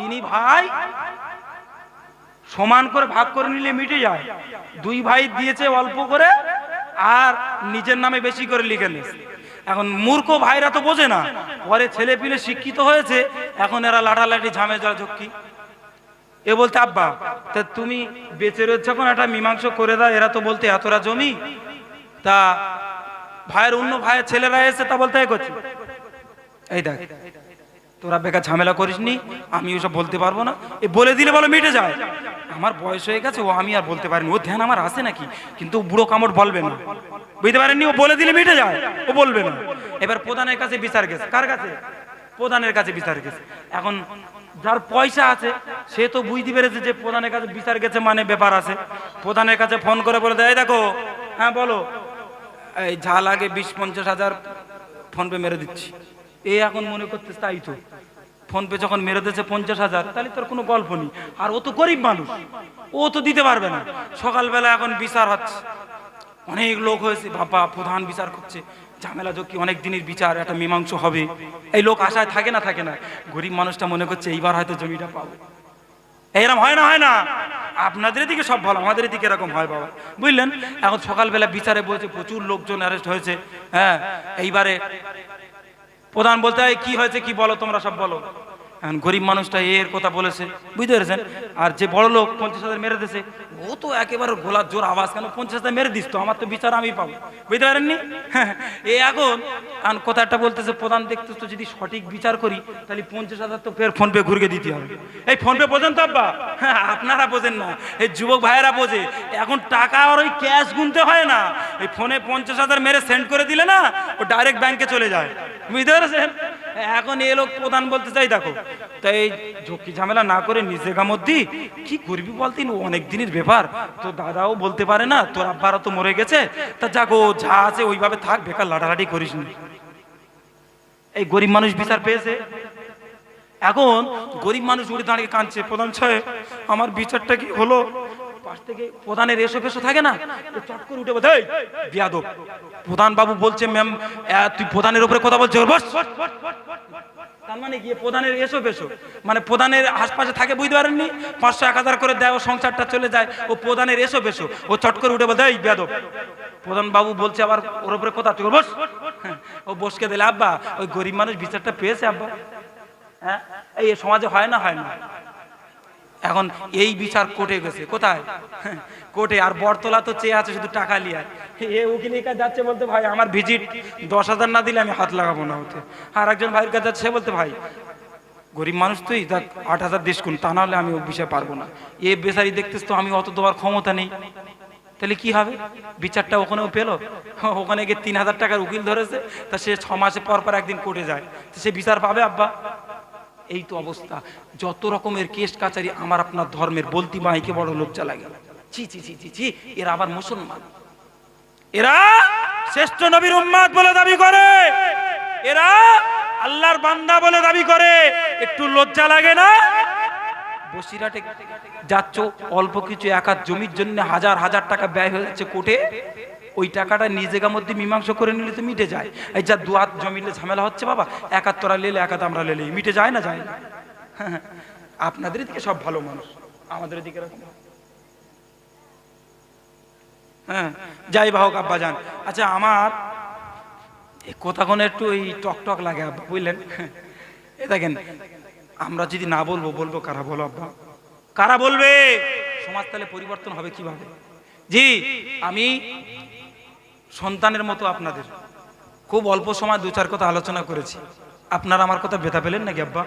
তিনি ভাই সমান করে ভাগ করে নিলে মিটে যায়। দুই ভাই দিয়েছে অল্প করে আর নিজের নামে বেশি করে লিখে নিয়েছে এখন মূর্খ ভাইরা তো বোঝে না। পরে ছেলে পিলে শিক্ষিত হয়েছে, এখন এরা লাঠালাঠি ঝামেজা ঝক্কি এ বলতে, আব্বা, তা তুমি বেঁচে রয়েছে যখন একটা মীমাংস করে দাও। এরা তো বলতে, এতটা জমি? তা ভাইয়ের অন্য ভাইয়ের ছেলেরা এসে তা বলতে করছি এই দেখ। তোরা বেকার ঝামেলা করিসনি, আমি ওসব বলতে পারব না। এ বলে দিলে বলো মিটে যায়। আমার বয়স হয়ে গেছে, ও আমি আর বলতে পারিনি। ও ধ্যান আমার আসে নাকি? কিন্তু বুড়ো কামড় বলবে না। বুঝতে পারেননি? ও বলে দিলে মিটে যায়। ও বলবে না। এবার প্রধানের কাছে বিচার গেছে। কার কাছে? প্রধানের কাছে বিচার গেছে। এখন যার পয়সা আছে, সে তো বুঝতে পেরেছে যে প্রধানের কাছে বিচার গেছে মানে ব্যাপার আছে। প্রধানের কাছে ফোন করে বলে দেয় দেখো হ্যাঁ বলো। এই যা লাগে বিশ পঞ্চাশ হাজার ফোনপে মেরে দিচ্ছি। এ এখন মনে করতে তাই তো। ফোন পে যখন মেরে দিয়েছে পঞ্চাশ হাজার, তাহলে তোর কোনো গল্প নেই। আর ও তো গরিব মানুষ, ও তো দিতে পারবে না। সকালবেলা এখন বিচার হচ্ছে। অনেক লোক হয়েছে, বাবা, প্রধান বিচার করছে। ঝামেলা যোগ কি অনেক দিনের বিচার, একটা মীমাংস হবে। এই লোক আশায় থাকে না থাকে না। গরিব মানুষটা মনে করছে এইবার হয়তো জমিটা পাবো। এরকম হয় না হয় না। আপনাদের দিকে সব ভালো, আমাদের দিকে এরকম হয় বাবা। বুঝলেন? এখন সকালবেলা বিচারে বলছে, প্রচুর লোকজন অ্যারেস্ট হয়েছে। হ্যাঁ এইবারে প্রধান বলতে হয় কি হয়েছে কি বলো তোমরা সব বলো। এখন গরিব মানুষটা এর কথা বলেছে, বুঝতে পেরেছেন? আর যে বড় লোক পঞ্চাশ হাজার মেরে দিয়েছে, ও তো একেবারে গোলার জোর আওয়াজ, কেন পঞ্চাশ হাজার মেরে দিস তো? আমার তো বিচার আমি পাবো। বুঝতে পারেননি? এ এখন, কারণ কথা একটা বলতেছে, প্রধান দেখতে তো যদি সঠিক বিচার করি, তাহলে পঞ্চাশ হাজার তো ফের ফোন পে ঘুরিয়ে দিতে হবে। এই ফোনপে বোঝেন তো, আব্বা? আপনারা বোঝেন না, এই যুবক ভাইয়েরা বোঝে, এখন টাকা আর ওই ক্যাশ গুনতে হয় না। এই ফোনে পঞ্চাশ হাজার মেরে সেন্ড করে দিলে না, ও ডাইরেক্ট ব্যাংকে চলে যায়। বুঝতে পেরেছেন? এখন এ লোক প্রধান বলতে চাই, দেখো। তাই এই ঝক্কি ঝামেলা না করে নিজে গামদ্দি কি করবি বলতিন অনেক দিনের ব্যাপার। তো দাদাও বলতে পারে না, তোর আব্বারা তো মরে গেছে। তা যাক যা আছে ওইভাবে থাক, বেকার লাটালাটি করিস না। এই গরিব মানুষ বিচার পেয়েছে। এখন গরিব মানুষ উড়ে দাঁড়িয়ে কাঁদছে। প্রধান সাহেব, আমার বিচারটা কি হলো? পাশ থেকে প্রধানের এসো ফেসো থাকে না? চট করে উঠে বলছে বিয়াদব। প্রধান বাবু বলছে, ম্যাম তুই প্রধানের উপরে কথা বলছে বস। তার মানে গিয়ে প্রধানের এসো ফেসো মানে প্রধানের আশপাশে থাকে বুঝতে পারেননি? পাঁচশো, এক হাজার করে দেয়, ও সংসারটা চলে যায়, ও প্রধানের এসো ফেসো ও চট করে উঠে বলছে, এই বিয়াদব। প্রধান বাবু বলছে, আবার ওর উপরে কথা তুই বস। ও বসকে দিলে, আব্বা, ওই গরিব মানুষ বিচারটা পেয়েছে, আব্বা। হ্যাঁ? এই সমাজে হয় না হয় না। এখন এই বিচার কোর্টে গেছে, কোথায়? কোর্টে, আর বরতলা তো চেয়ে আছে, শুধু টাকা লিয়ার এ উকিলের কাছে যাচ্ছে বলতে, ভাই, আমার ভিজিট দশ হাজার না দিলে আমি হাত লাগাবো না হতে আর একজন ভাইয়ের কাছে যাচ্ছে বলতে, ভাই, গরিব মানুষ তুই দেখ আট হাজার দিস কোন, তা নাহলে আমি ও বিষয়ে পারব না। এ বেচারি দেখতেছ তো, আমি অত দেওয়ার ক্ষমতা নেই। তাহলে কি হবে? বিচারটা ওখানেও পেল? ওখানে গিয়ে তিন হাজার টাকার উকিল ধরেছে, তা সে ছ মাসে পর পর একদিন কোর্টে যায়। সে বিচার পাবে, আব্বা? এই তো অবস্থা। যত রকমের কেস কাচারি, আমার আপনার ধর্মের বলতি মাইকে বড় লজ্জা লাগে ছি ছি ছি ছি ছি, এরা আবার মুসলমান। এরা শ্রেষ্ঠ নবীর উম্মাদ বলে দাবি করে। এরা আল্লাহর বান্দা বলে দাবি করে। একটু লজ্জা লাগে না? বসিরাটে যাচ্ছ, অল্প কিছু এক জমির জন্য হাজার হাজার টাকা ব্যয় হয়ে যাচ্ছে কোর্টে। ওই টাকাটা নিজেকার মধ্যে মীমাংস করে নিলে তো মিটে যায়। এই যা দু হাত জমিলে ঝামেলা হচ্ছে বাবা এক হাত তোরা লেলে এক হাত আমরা লেলে মিটে যায় না যায় না? আপনাদের দিকে সব ভালো মানুষ। আমাদের দিকে এরকম। হ্যাঁ যাই বাহক আব্বা যান। আচ্ছা আমার এই কথা একটু ওই টক টক লাগে, আব্বা, বুঝলেন? এ দেখেন, আমরা যদি না বলব বলব কারা? বলো, আব্বা। কারা বলবে? সমাজ তাহলে পরিবর্তন হবে কীভাবে? জি, আমি সন্তানের মতো আপনাদের। খুব অল্প সময় দু চার কথা আলোচনা করেছি। আপনারা আমার কথা বেতা পেলেন নাকি, আব্বা?